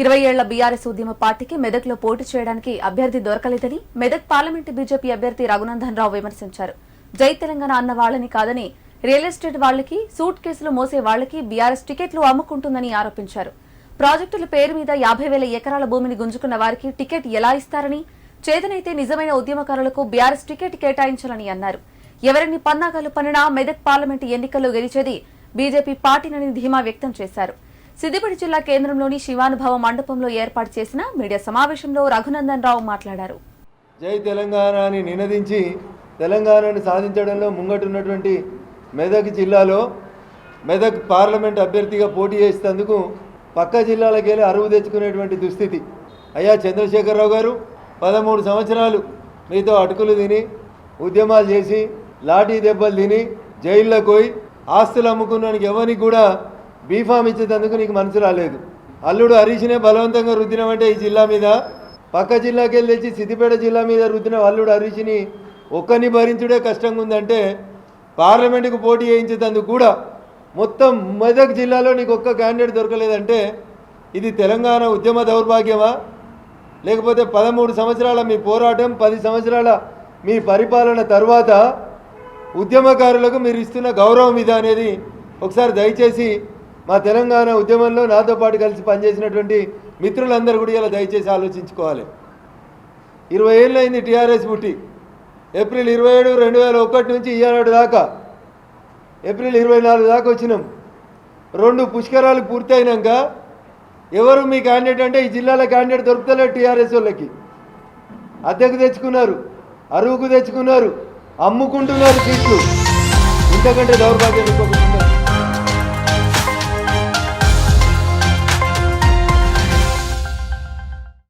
ఇరవై ఏళ్ళ బీఆర్ఎస్ ఉద్యమ పార్టీకి మెదక్లో పోటీ చేయడానికి అభ్యర్థి దొరకలేదని మెదక్ పార్లమెంటు బీజేపీ అభ్యర్థి రఘునందన్ రావు విమర్శించారు. జై తెలంగాణ అన్న వాళ్ళని కాదని రియల్ ఎస్టేట్ వాళ్ళకి సూట్ కేసులు మోసే వాళ్ళకి బీఆర్ఎస్ టికెట్లు అమ్ముకుంటుందని ఆరోపించారు. ప్రాజెక్టుల పేరు మీద యాభై వేల ఎకరాల భూమిని గుంజుకున్న వారికి టికెట్ ఎలా ఇస్తారని చేతనైతే నిజమైన ఉద్యమకారులకు బీఆర్ఎస్ టికెట్ కేటాయించాలని అన్నారు. ఎవరిని పన్నాగాలు పనినా మెదక్ పార్లమెంటు ఎన్నికల్లో గెలిచేది బీజేపీ పార్టీనని ధీమా వ్యక్తం చేశారు. సిద్దిపేట జిల్లా కేంద్రంలోని శివానుభవ మండపంలో ఏర్పాటు చేసిన మీడియా సమావేశంలో రఘునందన్ రావు మాట్లాడారు. జై తెలంగాణ అని నినదించి తెలంగాణను సాధించడంలో ముంగటున్నటువంటి మెదక్ జిల్లాలో మెదక్ పార్లమెంట్ అభ్యర్థిగా పోటీ చేసేందుకు పక్క జిల్లాలకు వెళ్ళి అరువు తెచ్చుకునేటువంటి దుస్థితి. అయ్యా చంద్రశేఖరరావు గారు పదమూడు సంవత్సరాలు మీతో అటుకులు తిని ఉద్యమాలు చేసి లాఠీ దెబ్బలు తిని జైల్లోకి పోయి ఆస్తులు అమ్ముకున్నానికి ఎవరికి కూడా బీఫామ్ ఇచ్చేటందుకు నీకు మనసు రాలేదు. అల్లుడు హరీష్నే బలవంతంగా రుద్దినమంటే ఈ జిల్లా మీద పక్క జిల్లాకి వెళ్ళి తెచ్చి సిద్దిపేట జిల్లా మీద రుద్దిన అల్లుడు హరీష్ని ఒక్కరిని భరించుడే కష్టంగా ఉందంటే పార్లమెంటుకు పోటీ చేయించేటందుకు కూడా మొత్తం మెదక్ జిల్లాలో నీకు ఒక్క క్యాండిడేట్ దొరకలేదంటే ఇది తెలంగాణ ఉద్యమ దౌర్భాగ్యమా? లేకపోతే పదమూడు సంవత్సరాల మీ పోరాటం పది సంవత్సరాల మీ పరిపాలన తర్వాత ఉద్యమకారులకు మీరు ఇస్తున్న గౌరవం ఇది అనేది ఒకసారి దయచేసి మా తెలంగాణ ఉద్యమంలో నాతో పాటు కలిసి పనిచేసినటువంటి మిత్రులందరూ కూడా ఇలా దయచేసి ఆలోచించుకోవాలి. ఇరవై ఏళ్ళు అయింది టీఆర్ఎస్ పుట్టి. ఏప్రిల్ ఇరవై ఏడు రెండు వేల ఒకటి నుంచి ఈనాడు దాకా. ఏప్రిల్ ఇరవై నాలుగు దాకా వచ్చినాం. రెండు పుష్కరాలు పూర్తయినాక ఎవరు మీ క్యాండిడేట్ అంటే ఈ జిల్లాలో క్యాండిడేట్ దొరుకుతలేదు టీఆర్ఎస్ వాళ్ళకి. అద్దెకు తెచ్చుకున్నారు అరువుకు తెచ్చుకున్నారు అమ్ముకుంటున్నారు సీట్లు. ఇంతకంటే దౌర్భాగ్యం ఇంకొకటి